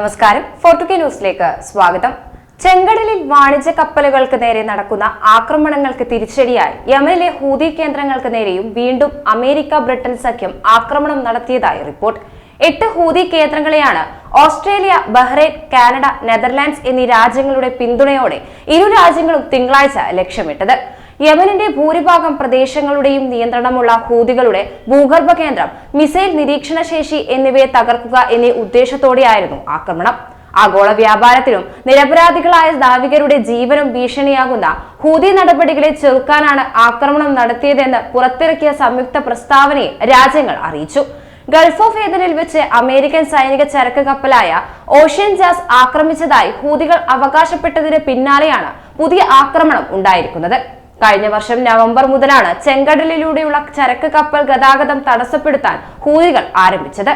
നമസ്കാരം. ഫോർട്ടുക്കി ന്യൂസിലേക്ക് സ്വാഗതം. ചെങ്കടലിൽ വാണിജ്യ കപ്പലുകൾക്ക് നേരെ നടക്കുന്ന ആക്രമണങ്ങൾക്ക് തിരിച്ചടിയായി. യമനിലെ ഹൂതി കേന്ദ്രങ്ങൾക്ക് നേരെയും വീണ്ടും അമേരിക്ക ബ്രിട്ടൻ സഖ്യം ആക്രമണം നടത്തിയതായി റിപ്പോർട്ട്. എട്ട് ഹൂതി കേന്ദ്രങ്ങളെയാണ് ഓസ്ട്രേലിയ ബഹ്റൈൻ കാനഡ നെതർലാൻഡ്സ് എന്നീ രാജ്യങ്ങളുടെ പിന്തുണയോടെ ഇരു രാജ്യങ്ങളും തിങ്കളാഴ്ച ലക്ഷ്യമിട്ടത്. യമനിന്റെ ഭൂരിഭാഗം പ്രദേശങ്ങളുടെയും നിയന്ത്രണമുള്ള ഹൂതികളുടെ ഭൂഗർഭ കേന്ദ്രം മിസൈൽ നിരീക്ഷണശേഷി എന്നിവയെ തകർക്കുക എന്നീ ഉദ്ദേശത്തോടെയായിരുന്നു ആക്രമണം. ആഗോള വ്യാപാരത്തിലും നിരപരാധികളായ നാവികരുടെ ജീവനും ഭീഷണിയാകുന്ന ഹൂതി നടപടികളെ ചെറുക്കാനാണ് ആക്രമണം നടത്തിയതെന്ന് പുറത്തിറക്കിയ സംയുക്ത പ്രസ്താവനയിൽ രാജ്യങ്ങൾ അറിയിച്ചു. ഗൾഫ് ഓഫ് ഏതനിൽ വെച്ച് അമേരിക്കൻ സൈനിക ചരക്ക് കപ്പലായ ഓഷ്യൻ ജാസ് ആക്രമിച്ചതായി ഹൂതികൾ അവകാശപ്പെട്ടതിന് പിന്നാലെയാണ് പുതിയ ആക്രമണം ഉണ്ടായിരിക്കുന്നത്. കഴിഞ്ഞ വർഷം നവംബർ മുതലാണ് ചെങ്കടലിലൂടെയുള്ള ചരക്ക് കപ്പൽ ഗതാഗതം തടസ്സപ്പെടുത്താൻ ഹൂതികൾ ആരംഭിച്ചത്.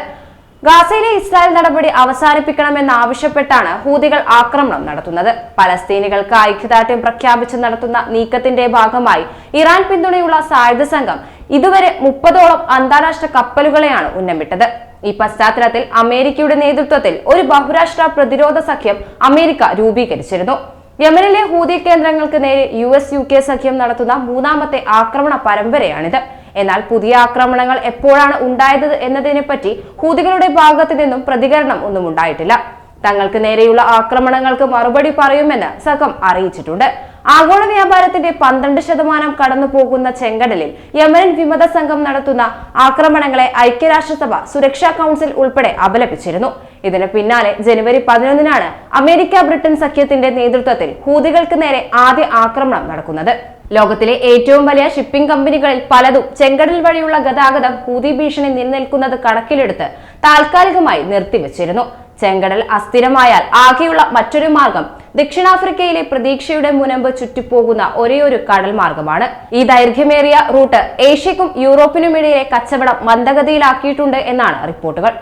ഗാസയിലെ ഇസ്രായേൽ നടപടി അവസാനിപ്പിക്കണമെന്നാവശ്യപ്പെട്ടാണ് ഹൂതികൾ ആക്രമണം നടത്തുന്നത്. പലസ്തീനികൾക്ക് ഐക്യദാർഢ്യം പ്രഖ്യാപിച്ച് നടത്തുന്ന നീക്കത്തിന്റെ ഭാഗമായി ഇറാൻ പിന്തുണയുള്ള സായുധ സംഘം ഇതുവരെ മുപ്പതോളം അന്താരാഷ്ട്ര കപ്പലുകളെയാണ് ഉന്നമിട്ടത്. ഈ പശ്ചാത്തലത്തിൽ അമേരിക്കയുടെ നേതൃത്വത്തിൽ ഒരു ബഹുരാഷ്ട്ര പ്രതിരോധ സഖ്യം അമേരിക്ക രൂപീകരിച്ചിരുന്നു. യമനിലെ ഹൂതി കേന്ദ്രങ്ങൾക്ക് നേരെ യു എസ് യു കെ സഖ്യം നടത്തുന്ന മൂന്നാമത്തെ ആക്രമണ പരമ്പരയാണിത്. എന്നാൽ പുതിയ ആക്രമണങ്ങൾ എപ്പോഴാണ് ഉണ്ടായത് എന്നതിനെപ്പറ്റി ഹൂതികളുടെ ഭാഗത്തു നിന്നും പ്രതികരണം ഒന്നും ഉണ്ടായിട്ടില്ല. തങ്ങൾക്ക് നേരെയുള്ള ആക്രമണങ്ങൾക്ക് മറുപടി പറയുമെന്ന് സംഘം അറിയിച്ചിട്ടുണ്ട്. ആഗോള വ്യാപാരത്തിന്റെ പന്ത്രണ്ട് ശതമാനം കടന്നു പോകുന്ന ചെങ്കടലിൽ യമൻ വിമത സംഘം നടത്തുന്ന ആക്രമണങ്ങളെ ഐക്യരാഷ്ട്രസഭ സുരക്ഷാ കൗൺസിൽ ഉൾപ്പെടെ അപലപിച്ചിരുന്നു. ഇതിന് പിന്നാലെ ജനുവരി പതിനൊന്നിനാണ് അമേരിക്ക ബ്രിട്ടൻ സഖ്യത്തിന്റെ നേതൃത്വത്തിൽ ഹൂതികൾക്ക് നേരെ ആദ്യ ആക്രമണം നടക്കുന്നത്. ലോകത്തിലെ ഏറ്റവും വലിയ ഷിപ്പിംഗ് കമ്പനികളിൽ പലതും ചെങ്കടൽ വഴിയുള്ള ഗതാഗതം ഹൂതി ഭീഷണി നിലനിൽക്കുന്നത് കണക്കിലെടുത്ത് താൽക്കാലികമായി നിർത്തിവച്ചിരുന്നു. ചെങ്കടൽ അസ്ഥിരമായാൽ ആകെയുള്ള മറ്റൊരു മാർഗം ദക്ഷിണാഫ്രിക്കയിലെ പ്രതീക്ഷയുടെ മുനമ്പ് ചുറ്റിപ്പോകുന്ന ഒരേയൊരു കടൽ മാർഗമാണ്. ഈ ദൈർഘ്യമേറിയ റൂട്ട് ഏഷ്യക്കും യൂറോപ്പിനുമിടയിലെ കച്ചവടം മന്ദഗതിയിലാക്കിയിട്ടുണ്ട് എന്നാണ് റിപ്പോർട്ടുകൾ.